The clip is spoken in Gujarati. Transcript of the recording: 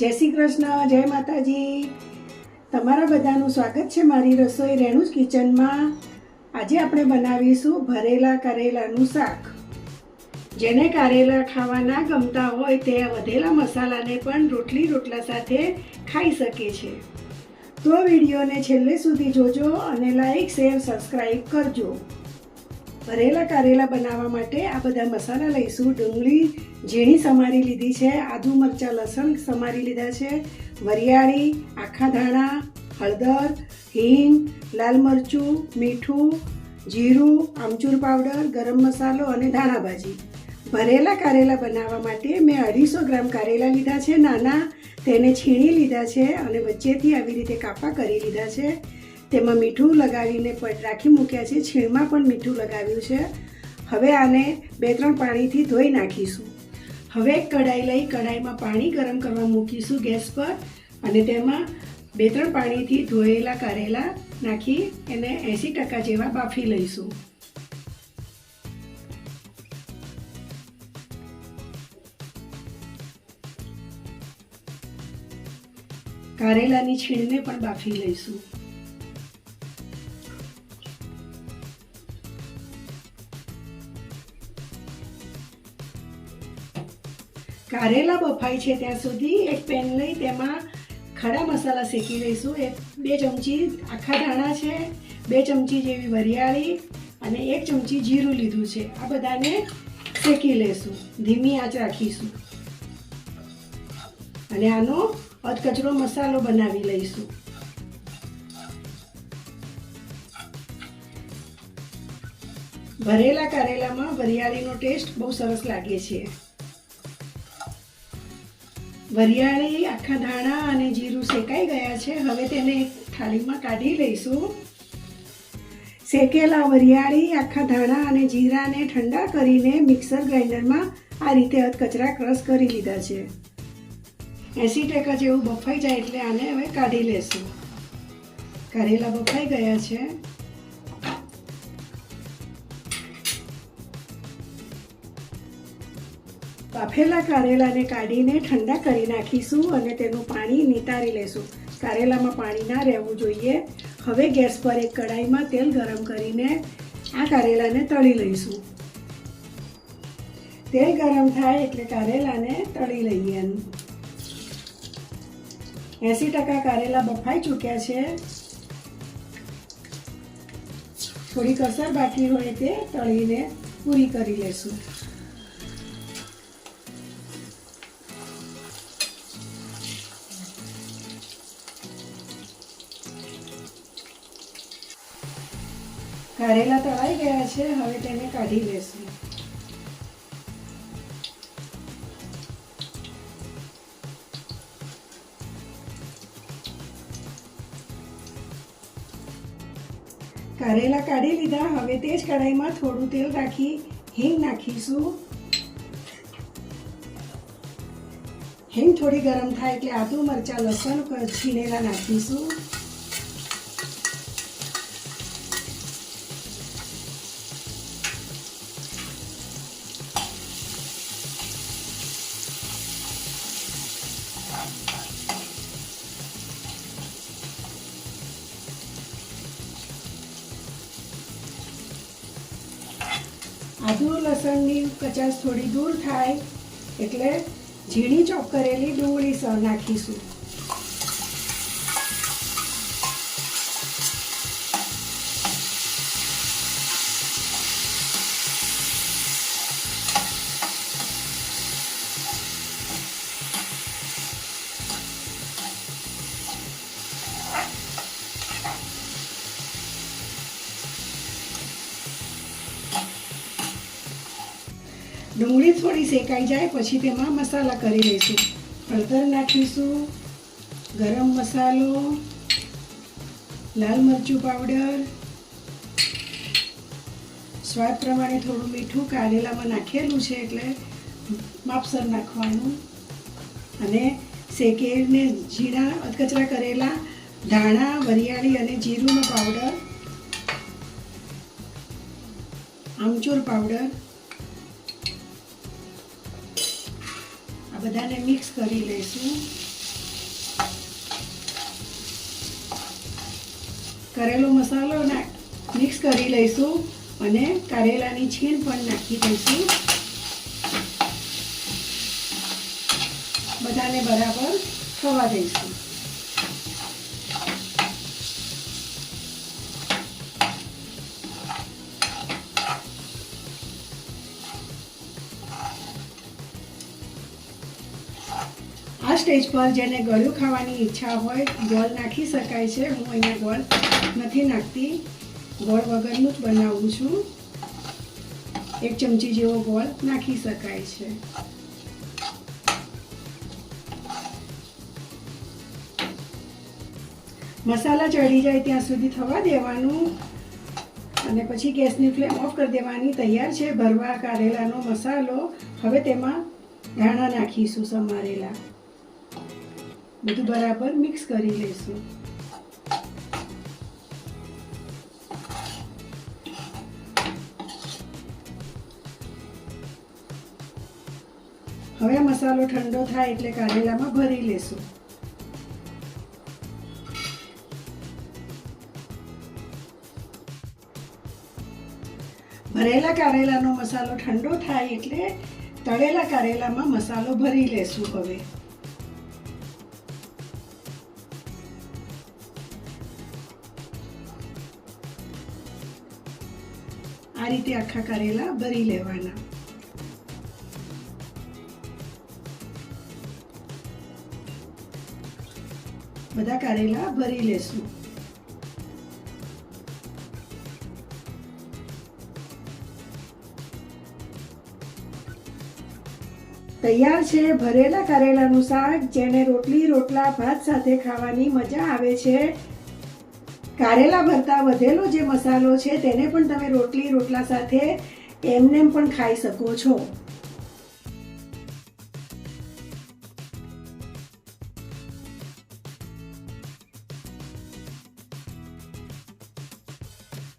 જય શ્રી કૃષ્ણ, જય માતાજી. તમારા બધાનું સ્વાગત છે મારી રસોઈ રેણુજ કિચનમાં. આજે આપણે બનાવીશું ભરેલા કારેલાનું શાક. જેને કારેલા ખાવા ના ગમતા હોય તે વધેલા મસાલાને પણ રોટલી રોટલા સાથે ખાઈ શકે છે. તો વિડીયોને છેલ્લે સુધી જોજો અને લાઈક શેર સબસ્ક્રાઈબ કરજો. ભરેલા કારેલા બનાવવા માટે આ બધા મસાલા લઈશું. ડુંગળી ઝીણી સમારી લીધી છે, આદુ મરચાં, લસણ સમારી લીધા છે, વરિયાળી, આખા ધાણા, હળદર, હિંગ, લાલ મરચું, મીઠું, જીરું, આમચૂર પાવડર, ગરમ મસાલો અને ધાણા ભાજી. ભરેલા કારેલા બનાવવા માટે મેં અઢીસો ગ્રામ કારેલા લીધા છે, નાના. તેને છીણી લીધા છે અને વચ્ચેથી આવી રીતે કાપા કરી લીધા છે. તેમાં મીઠું લગાવીને રાખી મૂક્યા છે. છીણમાં પણ મીઠું લગાવ્યું છે. હવે આને બે ત્રણ પાણીથી ધોઈ નાખીશું. હવે કઢાઈ લઈ કઢાઈમાં પાણી ગરમ કરવા મૂકીશું ગેસ પર અને તેમાં બે ત્રણ પાણીથી ધોયેલા કારેલા નાખી એને એંસી ટકા જેવા બાફી લઈશું. કારેલાની છીણને પણ બાફી લઈશું. કારેલા બફાય છે ત્યાં સુધી. એક પેન લઈ તેમાં ખડા મસાલા શેકી લઈશું. એક, બે ચમચી આખા ધાણા છે, બે ચમચી જેવી વરિયાળી અને એક ચમચી જીરું લીધું છે. આ બધાને શેકી લઈશું. ધીમી આંચ રાખીશું. અને આનો અધકચરો મસાલો બનાવી લઈશું. ભરેલા કારેલામાં વરિયાળીનો ટેસ્ટ બહુ સરસ લાગે છે. વરિયાળી આખા ધાણા અને જીરું શેકાઈ ગયા છે. હવે તેને એક થાળીમાં કાઢી લઈશું. શેકેલા વરિયાળી, આખા ધાણા અને જીરાને ઠંડા કરીને મિક્સર ગ્રાઇન્ડરમાં આ રીતે અધકચરા ક્રશ કરી લીધા છે. એસી ટકા જેવું બફાઈ જાય એટલે આને હવે કાઢી લેશું. કારેલા બફાઈ ગયા છે. બાફેલા કારેલાને કાઢીને ઠંડા કરી નાખીશું અને તેનું પાણી નિતારી લેશું. કારેલામાં પાણી ના રહેવું જોઈએ. હવે ગેસ પર એક કઢાઈમાં તેલ ગરમ કરીને આ કારેલાને તળી લઈશું. તેલ ગરમ થાય એટલે કારેલાને તળી લઈએ. એંસી ટકા કારેલા બફાઈ ચૂક્યા છે. થોડી કસર બાકી હોય તે તળીને પૂરી કરી લેશું. કારેલા તળાઈ ગયા છે, હવે તેને કાઢી લેશું. કારેલા કાઢી લીધા, હવે તે જ કઢાઈમાં થોડું તેલ રાખી, હિંગ નાખીશું. હિંગ થોડી ગરમ થાય એટલે આદુ મરચાં, લસણ છીનેલા નાખીશું. આદુ લસણની કચાશ થોડી દૂર થાય એટલે ઝીણી ચોપ કરેલી ડુંગળી સ નાખીશું. ડુંગળી થોડી શેકાઈ જાય, પછી તેમાં મસાલા કરી લઈશું. હળદર નાખીશું, ગરમ મસાલો, લાલ મરચું પાવડર. સ્વાદ પ્રમાણે થોડું મીઠું કારેલામાં નાખેલું છે એટલે માપસર નાખવાનું. અને શેકેને ઝીણા અધકચરા કરેલા ધાણા, વરિયાળી અને જીરુંનો પાવડર. આમચૂર પાવડર. બધાને મિક્સ કરી લઈશું. કરેલો મસાલો ના મિક્સ કરી લઈશું અને કારેલાની છીણ પણ નાખી દઈશું. બધાને બરાબર થવા દઈશું. સ્ટેજ પર જેને ગળ્યું ખાવાની ઈચ્છા હોય, ગોળ નાખી શકાય છે. હું અહીંયા ગોળ નથી નાખતી. ગોળ વગરનું જ બનાવું છું. એક ચમચી જેવો ગોળ નાખી શકાય છે. મસાલા ચડી જાય ત્યાં સુધી થવા દેવાનું. અને પછી ગેસની ફ્લેમ ઓફ કરી દેવાની. તૈયાર છે. ભરવા કાઢેલાનો મસાલો. હવે તેમાં ધાણા નાખીશું સમારેલા. બધું બરાબર મિક્સ કરી લઈશું. હવે મસાલો ઠંડો થાય એટલે કારેલામાં ભરી લેશું. ભરેલા કારેલાનો મસાલો ઠંડો થાય એટલે તળેલા કારેલામાં મસાલો ભરી લેશું હવે. આ રીતે આખા કારેલા ભરી લેવાના. બધા કારેલા ભરી લેશું. તૈયાર છે ભરેલા કારેલાનું શાક, જેને રોટલી, રોટલા, ભાત સાથે ખાવાની મજા આવે છે. કારેલા ભરતા વધેલો જે મસાલો છે, તેને પણ તમે રોટલી, રોટલા સાથે એમનેમ પણ ખાઈ શકો છો.